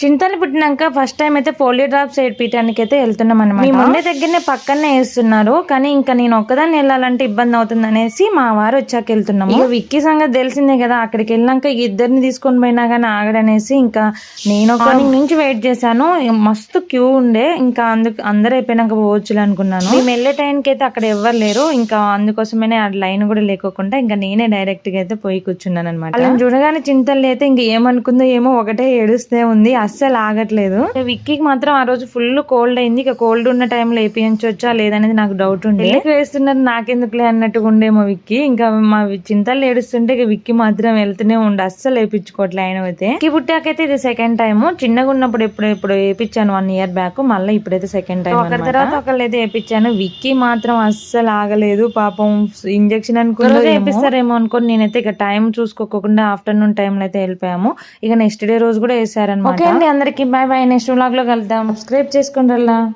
చింతలు పుట్టినాక first time అయితే పోలియో డ్రాప్స్ వేయడానికి అయితే వెళ్తున్నాం అనమాట మీ ముందే దగ్గరనే పక్కనే వేస్తున్నారు కానీ ఇంకా నేను ఒక్కదాన్ని వెళ్ళాలంటే ఇబ్బంది అవుతుంది అనేసి మా వారు వచ్చాక వెళ్తున్నాము. ఇక విక్కీ సంగతి తెలిసిందే కదా అక్కడికి వెళ్ళాక ఇద్దరిని తీసుకొని పోయినా కానీ ఆగడనేసి ఇంకా నేను ఒక నుంచి వెయిట్ చేశాను. మస్తు క్యూ ఉండే ఇంకా అందుకు అందరు అయిపోయినాక పోవచ్చు అనుకున్నాను. మేము వెళ్ళే టైంకి అయితే అక్కడ ఎవ్వరు లేరు ఇంకా అందుకోసమనే ఆ లైన్ కూడా లేకోకుండా ఇంకా నేనే డైరెక్ట్గా అయితే పోయి కూర్చున్నాను అనమాట వాళ్ళని చూడగానే చింతలు అయితే ఇంకా ఏమనుకుందో ఏమో ఒకటే ఏడుస్తే ఉంది. అస్సలు ఆగట్లేదు. విక్కీకి మాత్రం ఆ రోజు ఫుల్ కోల్డ్ అయింది. ఇక కోల్డ్ ఉన్న టైంలో వేపించవచ్చా లేదనేది నాకు డౌట్ ఉండే. ఎందుకు వేస్తున్నారు? నాకెందుకులే అన్నట్టుగా ఉండేమో విక్కీ. ఇంకా మా చింతలు ఏడుస్తుంటే ఇక విక్కీ మాత్రం వెళ్తూనే ఉండే. అస్సలు వేపించుకోవట్లే ఆయన అయితే. విక్కీ పుట్టాకైతే ఇది సెకండ్ టైం చిన్నగా ఉన్నప్పుడు ఎప్పుడు ఎప్పుడు వేపించాను వన్ ఇయర్ బ్యాక్ మళ్ళీ ఇప్పుడైతే సెకండ్ టైం ఒకరి తర్వాత ఒకళ్ళు అయితే వేపించాను విక్కీ మాత్రం అస్సలు ఆగలేదు. పాపం ఇంజక్షన్ అనుకుని వేపిస్తారేమో అనుకోని నేనైతే ఇక టైం చూసుకోకుండా ఆఫ్టర్నూన్ టైంలో అయితే వెళ్ళిపోయాము. ఇక నెక్స్ట్ డే రోజు కూడా వేసారనమాట ఓకే అండి అందరికి బాయ్ బాయ్ నెక్స్ట్ వ్లాగ్లో కలుద్దాం. సబ్స్క్రైబ్ చేసుకోండి